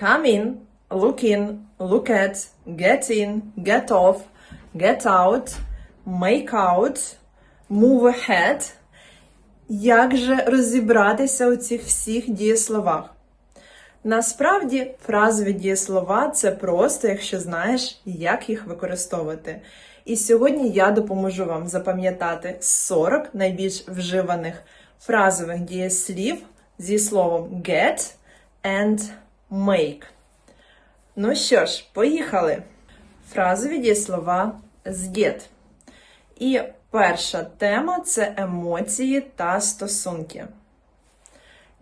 come in, look in, look at, get in, get off, get out, make out, move ahead. Як же розібратися у цих всіх дієсловах? Насправді, фразові дієслова це просто, якщо знаєш, як їх використовувати. І сьогодні я допоможу вам запам'ятати 40 найбільш вживаних фразових дієслів зі словом get and make. Ну що ж, поїхали. Фразові дієслова з get. І перша тема це емоції та стосунки.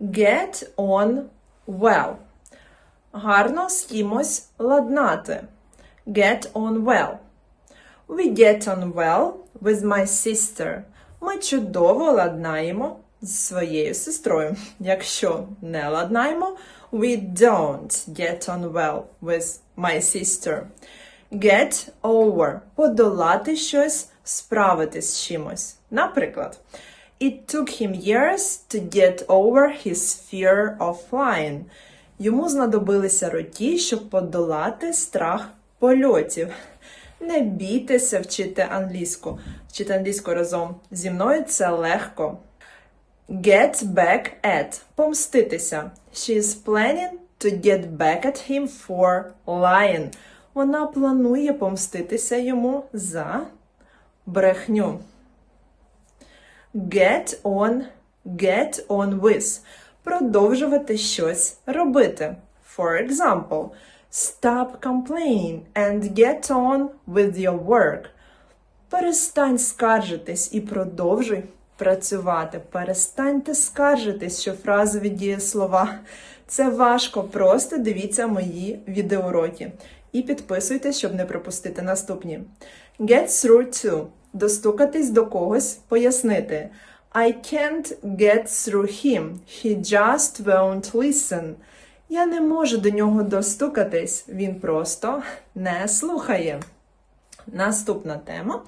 Get on well. Гарно з кимось ладнати. Get on well. We get on well with my sister. Ми чудово ладнаємо зі своєю сестрою. Якщо не ладнаємо, we don't get on well with my sister. Get over – подолати щось, справитись з чимось. Наприклад, It took him years to get over his fear of flying. Йому знадобилися роки, щоб подолати страх польотів. Не бійтеся вчити англійську. Вчити англійську разом зі мною це легко. Get back at – помститися. She is planning to get back at him for lying. Вона планує помститися йому за брехню. Get on, get on with. Продовжувати щось робити. For example, stop complaining and get on with your work. Перестань скаржитись і продовжуй працювати. Перестаньте скаржитись, що фразові дієслова. Це важко, просто дивіться мої відеоуроки. І підписуйтесь, щоб не пропустити наступні. Get through to. Достукатись до когось, пояснити. I can't get through him. He just won't listen. Я не можу до нього достукатись, він просто не слухає. Наступна тема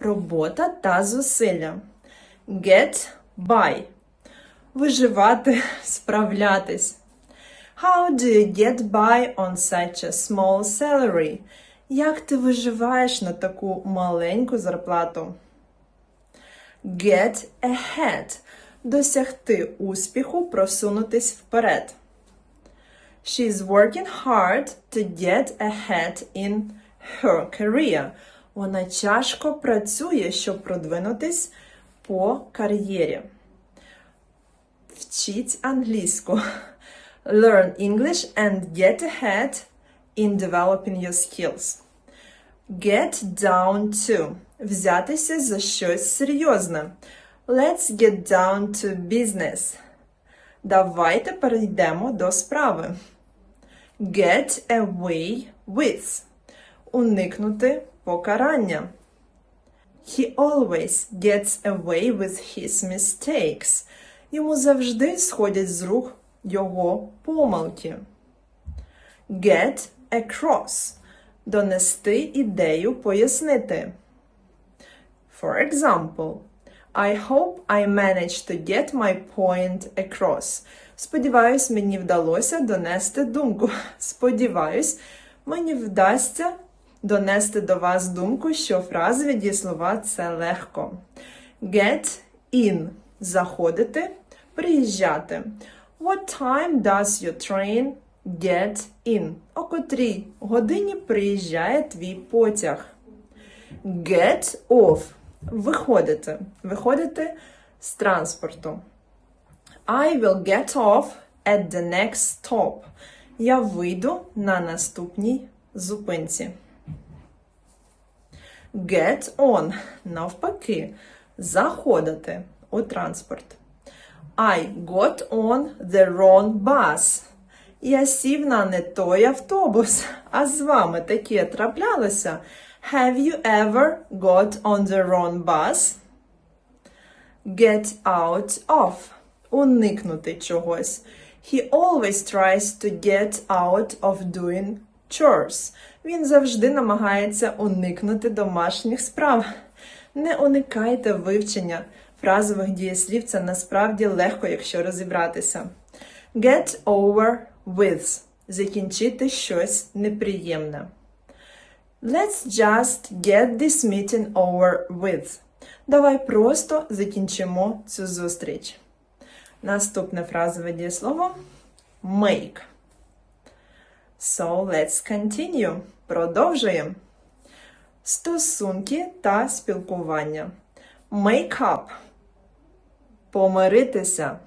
робота та зусилля. Get by. Виживати, справлятись. How do you get by on such a small salary? Як ти виживаєш на таку маленьку зарплату? Get ahead. Досягти успіху, просунутись вперед. She's working hard to get ahead in her career. Вона тяжко працює, щоб продвинутись по кар'єрі. Вчіть англійську. Learn English and get ahead in developing your skills. Get down to. Взятися за щось серйозне. Let's get down to business. Давайте перейдемо до справи. Get away with. Уникнути покарання. He always gets away with his mistakes. Йому завжди сходять з рук його помилки. Get across. Донести ідею, пояснити. For example, I hope I managed to get my point across. Сподіваюсь, мені вдалося донести думку. Сподіваюсь, мені вдасться донести до вас думку, що фразові дієслова це легко. Get in заходити, приїжджати. What time does your train get in? О котрій годині приїжджає твій потяг? Get off виходити. Виходити з транспорту. I will get off at the next stop. Я вийду на наступній зупинці. Get on навпаки. Заходити у транспорт. I got on the wrong bus. Я сів на не той автобус. А з вами таке траплялося? Have you ever got on the wrong bus? Get out of. Уникнути чогось. He always tries to get out of doing chores. Він завжди намагається уникнути домашніх справ. Не уникайте вивчення фразових дієслів, це насправді легко, якщо розібратися. Get over with закінчити щось неприємне. Let's just get this meeting over with. Давай просто закінчимо цю зустріч. Наступне фразове дієслово make. So let's continue. Продовжуємо. Стосунки та спілкування. Make up. Помиритися.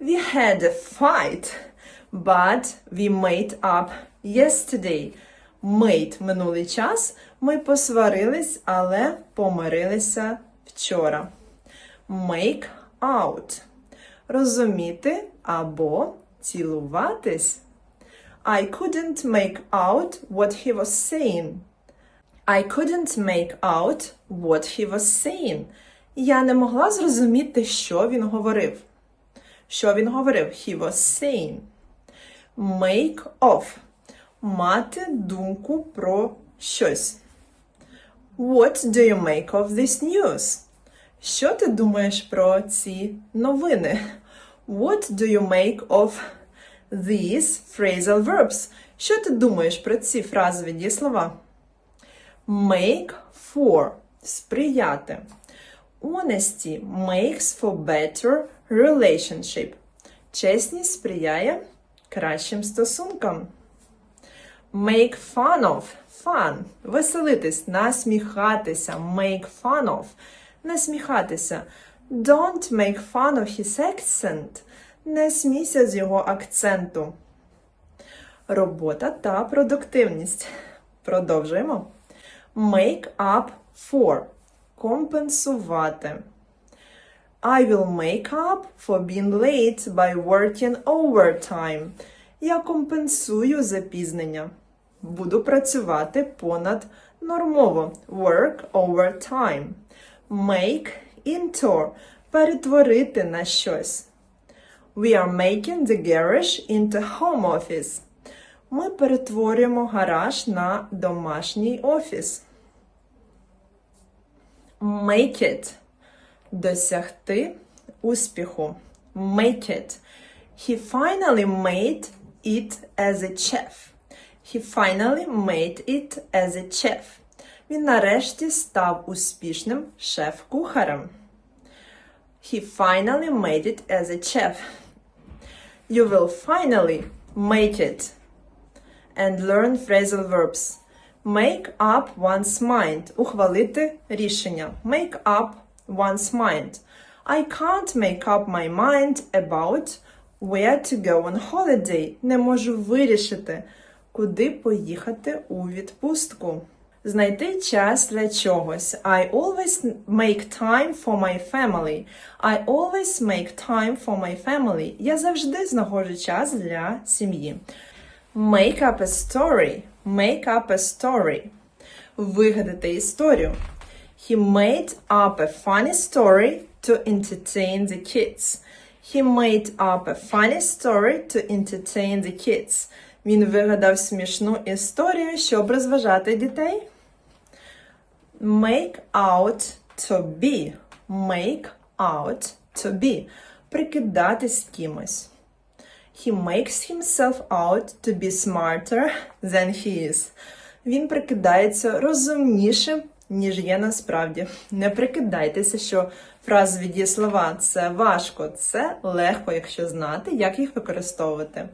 We had a fight, but we made up yesterday. Made – минулий час. Ми посварились, але помирилися вчора. Make out. Розуміти або цілуватись. I couldn't make out what he was saying. I couldn't make out what he was saying. Я не могла зрозуміти, що він говорив. Що він говорив? He was saying. Make of. Мати думку про щось. What do you make of this news? Що ти думаєш про ці новини? What do you make of these phrasal verbs? Що ти думаєш про ці фразові дієслова? Make for сприяти. Honesty makes for better relationship. Чесність сприяє кращим стосункам. Make fun of fun. Веселитись, насміхатися. Make fun of. Насміхатися. Don't make fun of his accent. Не смійся з його акценту. Робота та продуктивність. Продовжуємо. Make up for. Компенсувати. I will make up for being late by working overtime. Я компенсую запізнення. Буду працювати понад нормово. Work overtime. Make into. Перетворити на щось. We are making the garage into home office. Ми перетворюємо гараж на домашній офіс. Make it. Досягти успіху. Make it. He finally made it as a chef. He finally made it as a chef. Він нарешті став успішним шеф-кухарем. He finally made it as a chef. You will finally make it. And learn phrasal verbs. Make up one's mind. Ухвалити рішення. Make up one's mind. I can't make up my mind about where to go on holiday. Не можу вирішити, куди поїхати у відпустку. Знайти час для чогось. I always make time for my family. I always make time for my family. Я завжди знаходжу час для сім'ї. Make up a story. Make up a story. Вигадати історію. He made up a funny story to entertain the kids. He made up a funny story to entertain the kids. Він вигадав смішну історію, щоб розважати дітей. Make out to be. Make out to be. Прикидатись кимось. He makes himself out to be smarter than he is. Він прикидається розумнішим, ніж є насправді. Не прикидайтеся, що фразові дієслова це важко, це легко, якщо знати, як їх використовувати.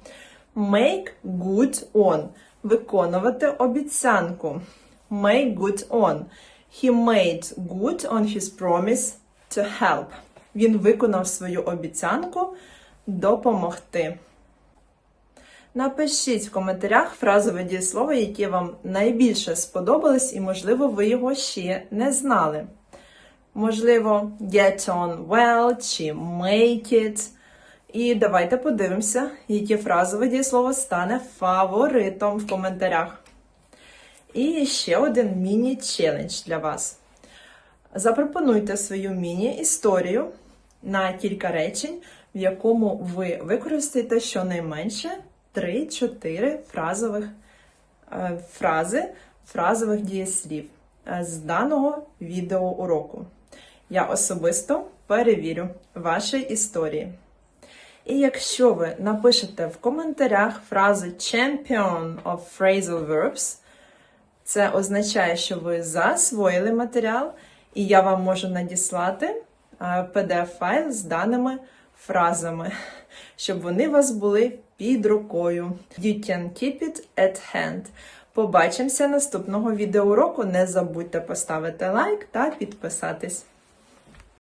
Make good on. Виконувати обіцянку. Make good on. He made good on his promise to help. Він виконав свою обіцянку допомогти. Напишіть в коментарях фразове дієслово, яке вам найбільше сподобалось, і, можливо, ви його ще не знали. Можливо, get on well чи make it. І давайте подивимося, яке фразове дієслово стане фаворитом в коментарях. І ще один міні-челендж для вас. Запропонуйте свою міні-історію на кілька речень, в якому ви використаєте щонайменше 3-4 фразових е, фрази, фразових дієслів е, з даного відеоуроку. Я особисто перевірю ваші історії. І якщо ви напишете в коментарях фразу Champion of Phrasal Verbs, це означає, що ви засвоїли матеріал, і я вам можу надіслати PDF-файл з даними фразами, щоб вони у вас були під рукою. You can keep it at hand. Побачимося наступного відеоуроку. Не забудьте поставити лайк та підписатись.